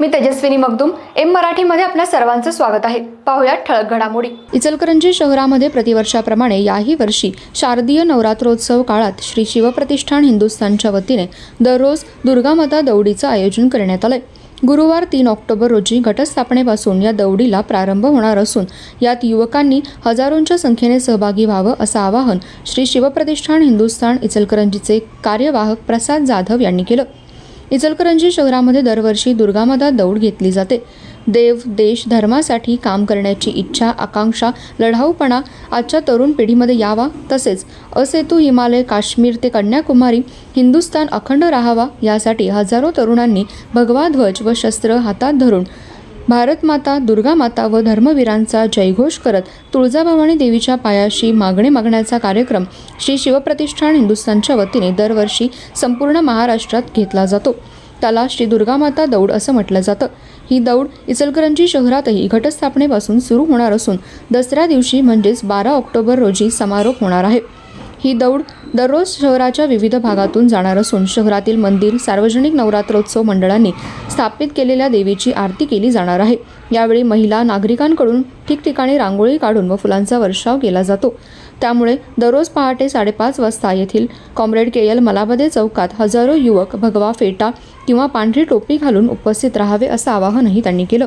मी Tejaswini Magdum M मराठीमध्ये आपल्या सर्वांचं स्वागत आहे. पाहुयात ठळक घडामोडी. इचलकरंजी शहरामध्ये प्रतिवर्षाप्रमाणे याही वर्षी शारदीय नवरात्रोत्सव काळात श्री शिवप्रतिष्ठान हिंदुस्थानच्या वतीने दररोज दुर्गामाता दौडीचं आयोजन करण्यात आलंय. गुरुवार तीन ऑक्टोबर रोजी घटस्थापनेपासून या दौडीला प्रारंभ होणार असून यात युवकांनी हजारोंच्या संख्येने सहभागी व्हावं असं आवाहन श्री शिवप्रतिष्ठान हिंदुस्थान इचलकरंजीचे कार्यवाहक प्रसाद जाधव यांनी केलं. इचलकरंजी शहरामध्ये दरवर्षी दुर्गामाता दौड घेतली जाते. देव देश धर्मासाठी काम करण्याची इच्छा आकांक्षा लढाऊपणा आजच्या तरुण पिढीमध्ये यावा. तसेच असेतू हिमालय काश्मीर ते कन्याकुमारी हिंदुस्थान अखंड राहावा यासाठी हजारो तरुणांनी भगवा ध्वज व शस्त्र हातात धरून भारतमाता दुर्गामाता दुर्गा माता व धर्मवीरांचा जयघोष करत तुळजाभवानी देवीच्या पायाशी मागणे मागण्याचा कार्यक्रम श्री शिवप्रतिष्ठान हिंदुस्थानच्या वतीने दरवर्षी संपूर्ण महाराष्ट्रात घेतला जातो. त्याला श्री दुर्गामाता दौड असं म्हटलं जातं. ही दौड इचलकरंजी शहरातही घटस्थापनेपासून सुरू होणार असून दसऱ्या दिवशी म्हणजेच बारा ऑक्टोबर रोजी समारोप होणार आहे. ही दौड दररोज शहराच्या विविध भागातून जाणार असून शहरातील मंदिर सार्वजनिक नवरात्रोत्सव मंडळांनी स्थापित केलेल्या देवीची आरती केली जाणार आहे. यावेळी महिला नागरिकांकडून ठिकठिकाणी रांगोळी काढून व फुलांचा वर्षाव केला जातो. त्यामुळे दररोज पहाटे साडेपाच वाजता येथील कॉम्रेड के एल मलाबदे चौकात हजारो युवक भगवा फेटा किंवा पांढरी टोपी घालून उपस्थित राहावे असं आवाहनही त्यांनी केलं.